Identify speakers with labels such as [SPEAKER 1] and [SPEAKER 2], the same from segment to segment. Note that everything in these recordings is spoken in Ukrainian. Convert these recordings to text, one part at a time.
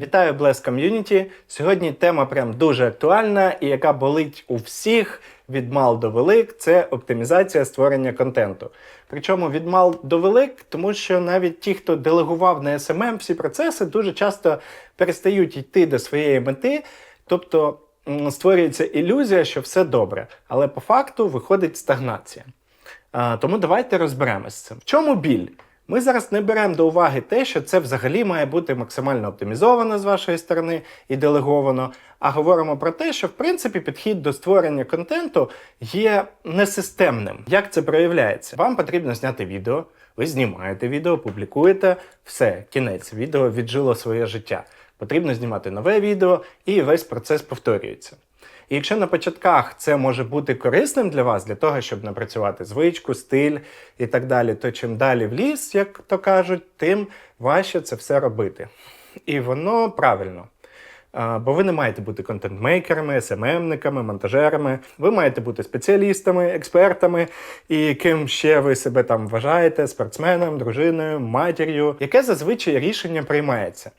[SPEAKER 1] Вітаю Bless Community! Сьогодні тема прям дуже актуальна і яка болить у всіх від мал до велик це оптимізація створення контенту. Причому від мал до велик, тому що навіть ті, хто делегував на SMM всі процеси, дуже часто перестають йти до своєї мети. Тобто створюється ілюзія, що все добре, але по факту виходить стагнація. Тому давайте розберемось з цим. В чому біль? Ми зараз не беремо до уваги те, що це взагалі має бути максимально оптимізовано з вашої сторони і делеговано, а говоримо про те, що в принципі підхід до створення контенту є несистемним. Як це проявляється? Вам потрібно зняти відео, ви знімаєте відео, публікуєте, все, кінець відео віджило своє життя. Потрібно знімати нове відео, і весь процес повторюється. І якщо на початках це може бути корисним для вас, для того, щоб напрацювати звичку, стиль і так далі, то чим далі в ліс, як то кажуть, тим важче це все робити. І воно правильно. Бо ви не маєте бути контент-мейкерами, SMM-никами, монтажерами. Ви маєте бути спеціалістами, експертами, і ким ще ви себе там вважаєте, спортсменом, дружиною, матір'ю. Яке зазвичай рішення приймається?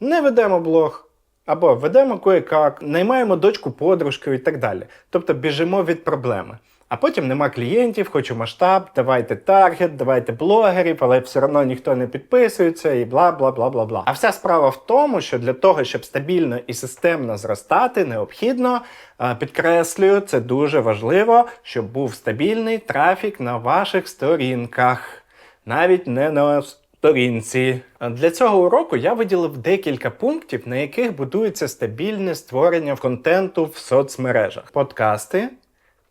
[SPEAKER 1] Не ведемо блог. Або ведемо кое-как, наймаємо дочку подружкою і так далі. Тобто біжимо від проблеми. А потім нема клієнтів, хочу масштаб, давайте таргет, давайте блогерів, але все одно ніхто не підписується і бла бла бла бла бла. А вся справа в тому, що для того, щоб стабільно і системно зростати, необхідно, підкреслюю, це дуже важливо, щоб був стабільний трафік на ваших сторінках, навіть не на сторінці. Для цього уроку я виділив декілька пунктів, на яких будується стабільне створення контенту в соцмережах: подкасти,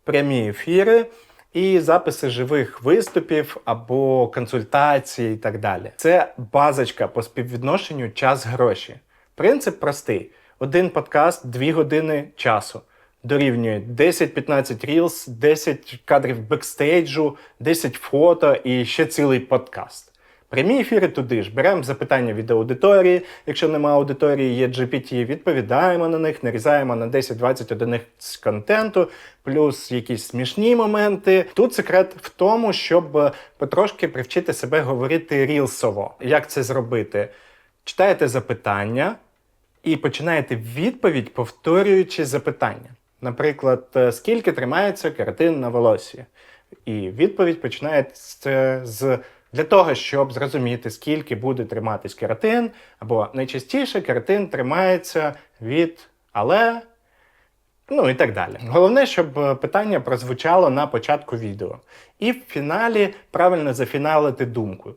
[SPEAKER 1] прямі ефіри і записи живих виступів або консультацій і так далі. Це базочка по співвідношенню час-гроші. Принцип простий: один подкаст, 2 години часу. Дорівнює 10-15 рілс, 10 кадрів бекстейджу, 10 фото і ще цілий подкаст. Прямі ефіри туди ж. Беремо запитання від аудиторії. Якщо нема аудиторії, є GPT, відповідаємо на них, нарізаємо на 10-20 одиниць контенту, плюс якісь смішні моменти. Тут секрет в тому, щоб потрошки привчити себе говорити рілсово. Як це зробити? Читаєте запитання і починаєте відповідь, повторюючи запитання. Наприклад, е, скільки тримається кератин на волосі? І відповідь починається з для того, щоб зрозуміти, скільки буде триматись кератин, або найчастіше кератин тримається від але, ну і так далі. Головне, щоб е, питання прозвучало на початку відео. І в фіналі правильно зафіналити думку.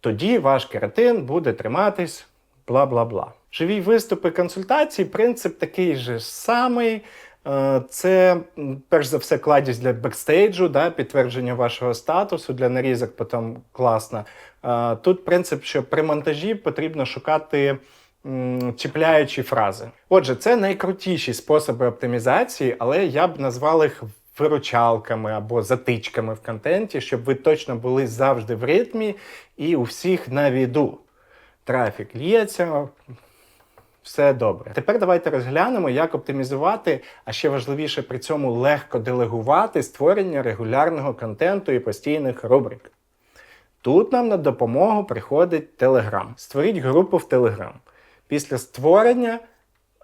[SPEAKER 1] Тоді ваш кератин буде триматись бла бла бла. Живі виступи консультацій, принцип такий же самий. Е, Це перш за все кладість для бекстейджу, да, підтвердження вашого статусу для нарізок, потім класно. Е, Тут принцип, що при монтажі потрібно шукати чіпляючі фрази. Отже, це найкрутіші способи оптимізації, але я б назвав їх виручалками або затичками в контенті, щоб ви точно були завжди в ритмі і у всіх на віду. Трафік лється, все добре. Тепер давайте розглянемо, як оптимізувати, а ще важливіше при цьому легко делегувати створення регулярного контенту і постійних рубрик. Тут нам на допомогу приходить Telegram. Створіть групу в Telegram. Після створення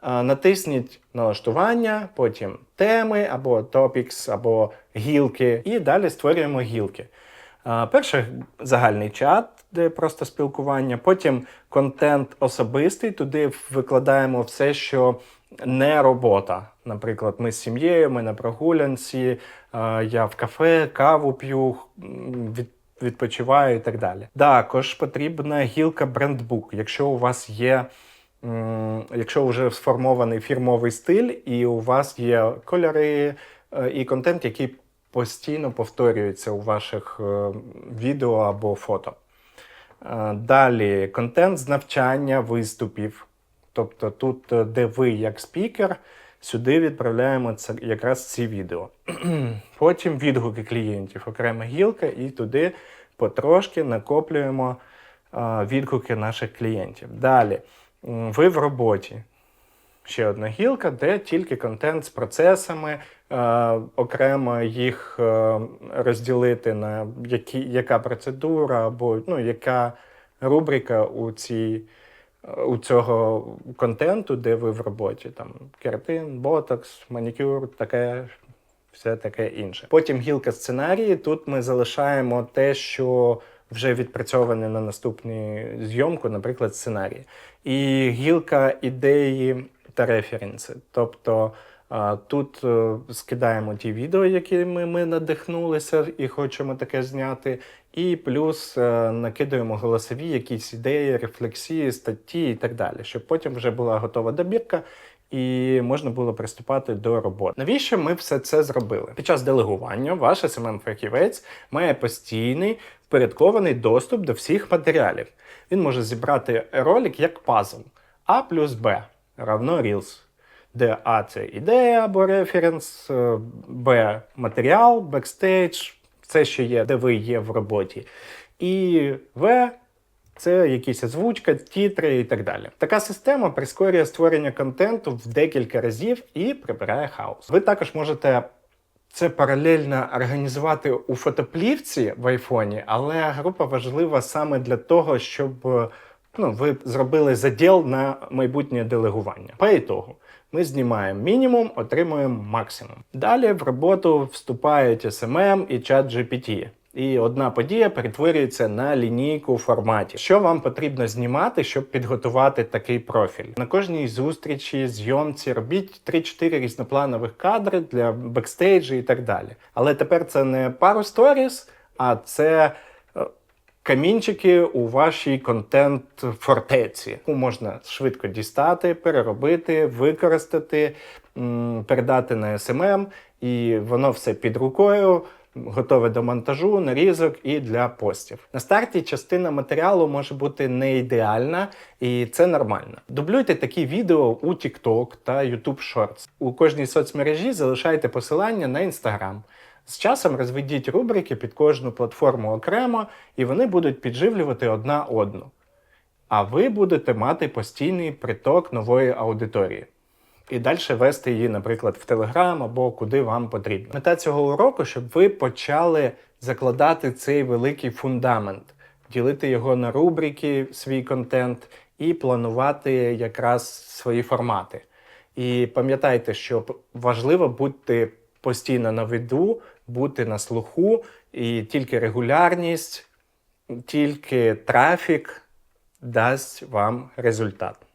[SPEAKER 1] натисніть налаштування, потім теми або topics, або гілки, і далі створюємо гілки. Перше загальний чат, де просто спілкування, потім контент особистий, туди викладаємо все, що не робота. Наприклад, ми з сім'єю, ми на прогулянці, я в кафе, каву п'ю, відпочиваю і так далі. Також потрібна гілка брендбук. Якщо у вас є. Якщо вже сформований фірмовий стиль, і у вас є кольори е, і контент, який постійно повторюється у ваших е, відео або фото. Е, Далі контент з навчання виступів. Тобто тут, е, де ви як спікер, сюди відправляємо це якраз ці відео. Потім відгуки клієнтів, окрема гілка, і туди потрошки накоплюємо відгуки наших клієнтів. Далі, ви в роботі. Ще одна гілка, де тільки контент з процесами, е, окремо їх е, розділити на які, яка процедура або ну, яка рубрика у цій у цього контенту, де ви в роботі. Там кератин, ботокс, манікюр, таке, все таке інше. Потім гілка сценарії. Тут ми залишаємо те, що вже відпрацьоване на наступну зйомку, наприклад, сценарій. І гілка ідеї та референси. Тобто тут е, скидаємо ті відео, якими ми надихнулися і хочемо таке зняти. І плюс е, накидаємо голосові якісь ідеї, рефлексії, статті і так далі, щоб потім вже була готова добірка і можна було приступати до роботи. Навіщо ми все це зробили? Під час делегування ваш smm фахівець має постійний впорядкований доступ до всіх матеріалів. Він може зібрати ролик як пазл А плюс Б равно Reels, де А це ідея або референс, е, Б матеріал, бекстейдж, все, що є, де ви є в роботі. І В це якісь озвучка, тітри і так далі. Така система прискорює створення контенту в декілька разів і прибирає хаос. Ви також можете це паралельно організувати у фотоплівці в айфоні, але група важлива саме для того, щоб ну, ви зробили заділ на майбутнє делегування. По ітогу, ми знімаємо мінімум, отримуємо максимум. Далі в роботу вступають SMM і чат GPT. І одна подія перетворюється на лінійку у форматі. Що вам потрібно знімати, щоб підготувати такий профіль? На кожній зустрічі, зйомці робіть 3-4 різнопланових кадри для бекстейджу і так далі. Але тепер це не пару сторіс, а це камінчики у вашій контент-фортеці, яку можна швидко дістати, переробити, використати, передати на SMM, і воно все під рукою. Готове до монтажу, нарізок і для постів. На старті частина матеріалу може бути не ідеальна, і це нормально. Дублюйте такі відео у TikTok та YouTube Shorts. У кожній соцмережі залишайте посилання на Instagram. З часом розведіть рубрики під кожну платформу окремо, і вони будуть підживлювати одна одну. А ви будете мати постійний приток нової аудиторії. І далі вести її, наприклад, в Телеграм або куди вам потрібно. Мета цього уроку, щоб ви почали закладати цей великий фундамент, ділити його на рубрики, свій контент і планувати якраз свої формати. І пам'ятайте, що важливо бути постійно на виду, бути на слуху, і тільки регулярність, тільки трафік дасть вам результат.